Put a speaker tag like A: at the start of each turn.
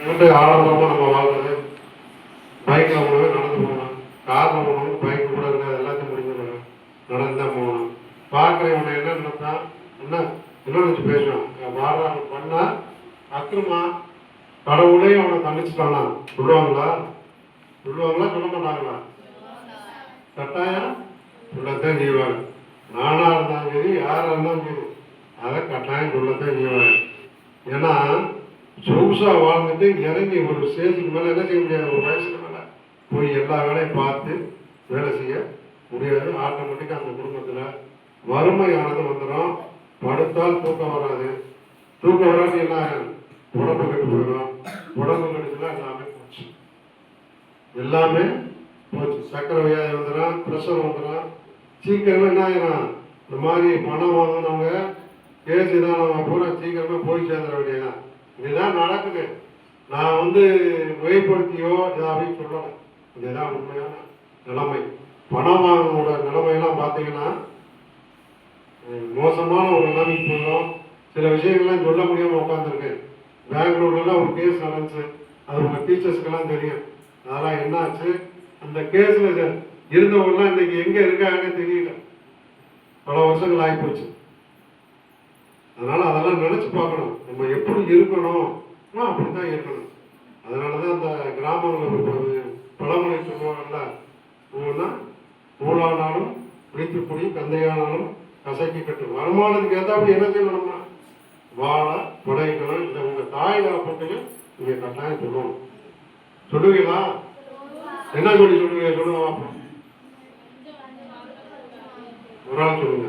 A: வந்து ஆடம்பரமாக நம்ம வாழ்றது பைக்கில் போகணும் நடந்து போகணும் காரில் போகணும் பைக் கூட இருக்காது எல்லாத்தையும் முடிஞ்சிடணும் நடந்து தான் போகணும் பார்க்குறவங்க என்ன நினைப்பான் என்ன? என்ன நினச்சி பேசுவான் பண்ணால் அக்கிரமா கடவுளே அவனை தண்டிச்சுட்டானா சொல்லுவாங்களா சொல்லுவாங்களா சொல்ல மாட்டாங்களா? கட்டாயம்? சொல்லத்தான் செய்வாங்க நானாக இருந்தாலும் சரி யாராக இருந்தாலும் சரி அதை கட்டாயம் சொல்லத்தான் செய்வாங்க ஏன்னா சொகுசா வாழ்ந்துட்டு இறங்கி ஒரு ஸ்டேஜுக்கு மேலே என்ன செய்ய முடியாது? ஒரு வயசுக்கு மேலே. போய் எல்லா வேலையும் பார்த்து வேலை செய்ய முடியாது. ஆட்டோமேட்டிக்காக அந்த குடும்பத்தில் வறுமையானது வந்துடும் படுத்தால் தூக்கம் வராது. தூக்கம் வராது என்ன? உடம்பு கெட்டு போயிடும் உடம்பு கெட்டுச்சுன்னா எல்லாமே போச்சு. எல்லாமே போச்சு. சக்கரை வியாதி வந்துடும் ப்ரெஷர் வந்துடும் சீக்கிரமே என்ன ஆகிடும் இந்த மாதிரி பணம் வாங்கினவங்க கேஸ் இதானவங்க பூரா சீக்கிரமே போய் சேர்ந்துட வேண்டியதான் இதுதான் நடக்குது. நான் வந்து வெளிப்படுத்தியோ அப்படின்னு சொல்லலை. இதுதான் உண்மையான நிலைமை. பணம் வாங்கினோட நிலைமையெல்லாம் பார்த்தீங்கன்னா மோசமான ஒரு நிலைமைக்கு போயிடும். சில விஷயங்கள்லாம் சொல்ல முடியாமல் உட்காந்துருக்கேன் பெங்களூர்லாம் ஒரு கேஸ் நடந்துச்சு. அது உங்கள் டீச்சர்ஸ்க்கெல்லாம் தெரியும். அதெல்லாம் என்னாச்சு? அந்த கேஸில் இருந்தவங்கலாம் இன்னைக்கு எங்கே இருக்காங்கன்னு தெரியல. பல வருஷங்கள் ஆகிப்போச்சு. அதனால அதெல்லாம் நினைச்சு பார்க்கணும். நம்ம எப்படி இருக்கணும்? அப்படி தான் இருக்கணும். அதனால தான் அந்த கிராமங்களில் இருப்பது பழமொழி சொல்லுவாங்கல்ல ஒவ்வொன்றா நூலானாலும் பிடித்துப்புடி கந்தையானாலும் கசக்கி கட்டும் வருமானத்துக்கு ஏற்றாப்படி என்ன செய்யணும் வாழை வாழ இந்த உங்கள் தாய் தரப்பட்டையும் நீங்கள் கட்டாயம் சொல்லணும். சொல்லுவீங்களா? என்ன சொல்லி சொல்லுவீங்க? சொல்லுவா ஒரு ஆள் சொல்லுங்க.